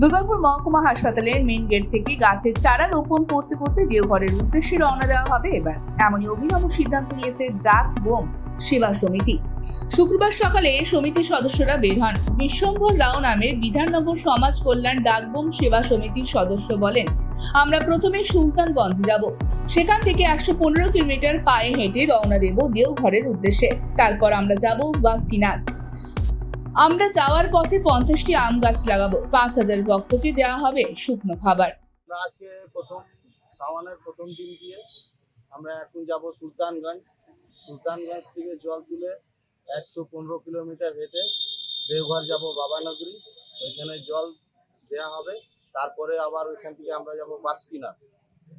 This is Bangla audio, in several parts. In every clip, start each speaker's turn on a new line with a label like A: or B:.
A: দুর্গাপুর মহকুমা হাসপাতালের মেন গেট থেকে গাছের চারা রোপণ করতে করতে দেওঘরের উদ্দেশ্যে রওনা দেওয়া হবে এবার। এমনই অভিনব সিদ্ধান্ত নিয়েছে ডাক বোম সেবা সমিতি। শুক্রবার সকালে সমিতির সদস্যরা বের হন। বিশ্বম্ভর রাও নামের বিধাননগর সমাজ কল্যাণ ডাকবোম সেবা সমিতির সদস্য বলেন, আমরা প্রথমে সুলতানগঞ্জ যাব। সেখান থেকে একশো পনেরো কিলোমিটার পায়ে হেঁটে রওনা দেব দেওঘরের উদ্দেশ্যে। তারপর আমরা যাব বাসকিনাথ। আমরা যাওয়ার পথে পঞ্চাশটি আম গাছ লাগাবো। পাঁচ হাজার ভক্তকে দেওয়া হবে শুকনো খাবার।
B: আজকে প্রথম সাওয়ানের প্রথম দিন দিয়ে আমরা এখন যাব সুলতানগঞ্জ। সুলতানগঞ্জ থেকে জল তুলে একশো পনেরো কিলোমিটার হেঁটে দেওঘর যাব বাবানগরী। ওইখানে জল দেওয়া হবে। তারপরে আবার ওইখান থেকে আমরা যাব বাসকিনা।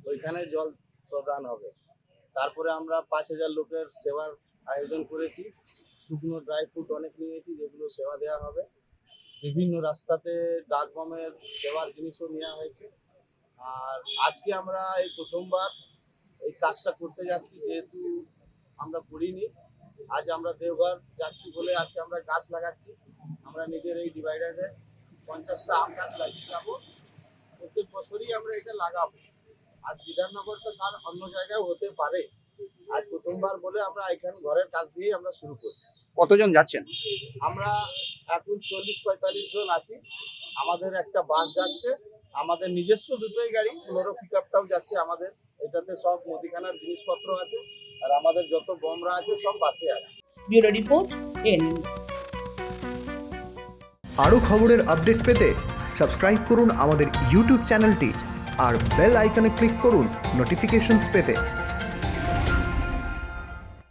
B: ওইখানে জল প্রদান হবে। তারপরে আমরা পাঁচ হাজার লোকের সেবার আয়োজন করেছি। শুকনো ড্রাই ফ্রুট অনেক নিয়েছি, যেগুলো সেবা দেওয়া হবে। বিভিন্ন রাস্তাতে ডাক বামের সেবার জিনিসও নেওয়া হয়েছে। আর আজকে আমরা এই প্রথমবার এই কাজটা করতে যাচ্ছি, যেহেতু আমরা করিনি। আজ আমরা দেওঘর যাচ্ছি বলে আজকে আমরা গাছ লাগাচ্ছি। আমরা নিজের এই ডিভাইডারে পঞ্চাশটা আম গাছ লাগিয়ে যাব প্রত্যেক বছরই আমরা এটা লাগাবো। আর বিধাননগর তো তার অন্য জায়গায় হতে পারে। আজ প্রথমবার বলে আমরা এখানে ঘরের কাজ দিয়েই আমরা শুরু করছি।
C: কতজন যাচ্ছেন?
B: আমরা এখন চল্লিশ পঁয়তাল্লিশ জন আছি। আমাদের একটা বাস যাচ্ছে। আমাদের নিজস্ব দুটোই গাড়ি ফ্লোরো পিক আপটাও যাচ্ছে আমাদের। এটাতে সব মুদিখানার জিনিসপত্র আছে। আর আমাদের যত বমরা আছে সব বাসে আছে।
A: ব্যুরো রিপোর্ট এন
D: আরও খবরের আপডেট পেতে সাবস্ক্রাইব করুন আমাদের ইউটিউব চ্যানেলটি আর বেল আইকনে ক্লিক করুন নোটিফিকেশনস পেতে।